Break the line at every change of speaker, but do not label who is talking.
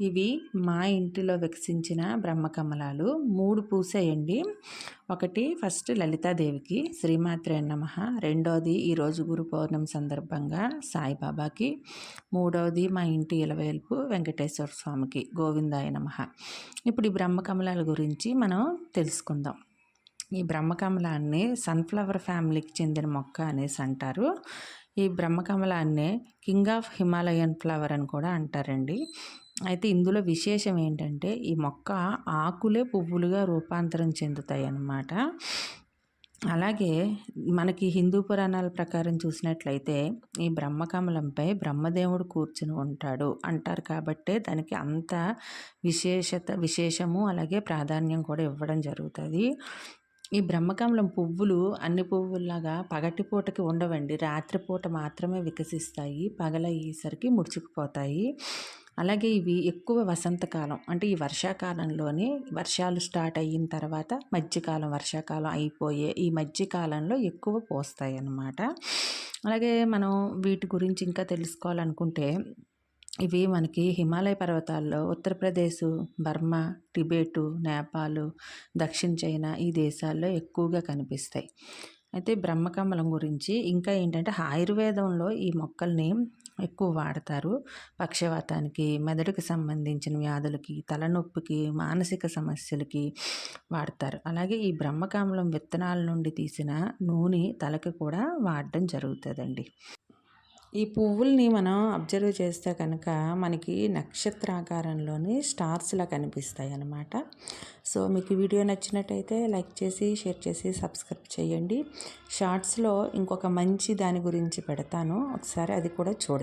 ఇవి మా ఇంటిలో వికసించిన బ్రహ్మకమలాలు మూడు పూసాయండి. ఒకటి ఫస్ట్ లలితాదేవికి శ్రీమాత్రే నమ. రెండోది ఈరోజు గురు పౌర్ణమి సందర్భంగా సాయిబాబాకి. మూడవది మా ఇంటి ఇలవేల్పు వెంకటేశ్వర స్వామికి. గోవిందాయ నమ. ఇప్పుడు ఈ బ్రహ్మకమలాల గురించి మనం తెలుసుకుందాం. ఈ బ్రహ్మకమలాన్ని సన్ఫ్లవర్ ఫ్యామిలీకి చెందిన మొక్క అనేసి అంటారు. ఈ బ్రహ్మకమలాన్ని కింగ్ ఆఫ్ హిమాలయన్ ఫ్లవర్ అని కూడా అంటారండి. అయితే ఇందులో విశేషం ఏంటంటే ఈ మొక్క ఆకులే పువ్వులుగా రూపాంతరం చెందుతాయి అన్నమాట అలాగే మనకి హిందూ పురాణాల ప్రకారం చూసినట్లయితే ఈ బ్రహ్మకమలంపై బ్రహ్మదేవుడు కూర్చుని ఉంటాడు అంటారు కాబట్టే దానికి అంత విశేషత విశేషము అలాగే ప్రాధాన్యం కూడా ఇవ్వడం జరుగుతుంది. ఈ బ్రహ్మకమలం పువ్వులు అన్ని పువ్వుల్లాగా పగటిపూటకి ఉండవండి. రాత్రిపూట మాత్రమే వికసిస్తాయి. పగలయ్యేసరికి ముడుచుకుపోతాయి. అలాగే ఇవి ఎక్కువ వసంతకాలం అంటే ఈ వర్షాకాలంలోనే వర్షాలు స్టార్ట్ అయిన తర్వాత మధ్యకాలం వర్షాకాలం అయిపోయే ఈ మధ్యకాలంలో ఎక్కువ పోస్తాయి అన్నమాట అలాగే మనం వీటి గురించి ఇంకా తెలుసుకోవాలనుకుంటే ఇవి మనకి హిమాలయ పర్వతాల్లో ఉత్తరప్రదేశ్ బర్మా టిబెటు నేపాల్ దక్షిణ చైనా ఈ దేశాల్లో ఎక్కువగా కనిపిస్తాయి. అయితే బ్రహ్మకమలం గురించి ఇంకా ఏంటంటే ఆయుర్వేదంలో ఈ మొక్కల్ని ఎక్కువ వాడతారు. పక్షవాతానికి మెదడుకి సంబంధించిన వ్యాధులకి తలనొప్పికి మానసిక సమస్యలకి వాడతారు. అలాగే ఈ బ్రహ్మకమలం విత్తనాల నుండి తీసిన నూనె తలకి కూడా వాడడం జరుగుతుందండి. ఈ పువ్వుల్ని మనం అబ్జర్వ్ చేస్తే కనుక మనకి నక్షత్రాకారంలోని స్టార్స్లా కనిపిస్తాయి అన్నమాట. సో మీకు వీడియో నచ్చినట్టయితే లైక్ చేసి షేర్ చేసి సబ్స్క్రైబ్ చేయండి. షార్ట్స్లో ఇంకొక మంచి దాని గురించి పెడతాను. ఒకసారి అది కూడా చూడండి.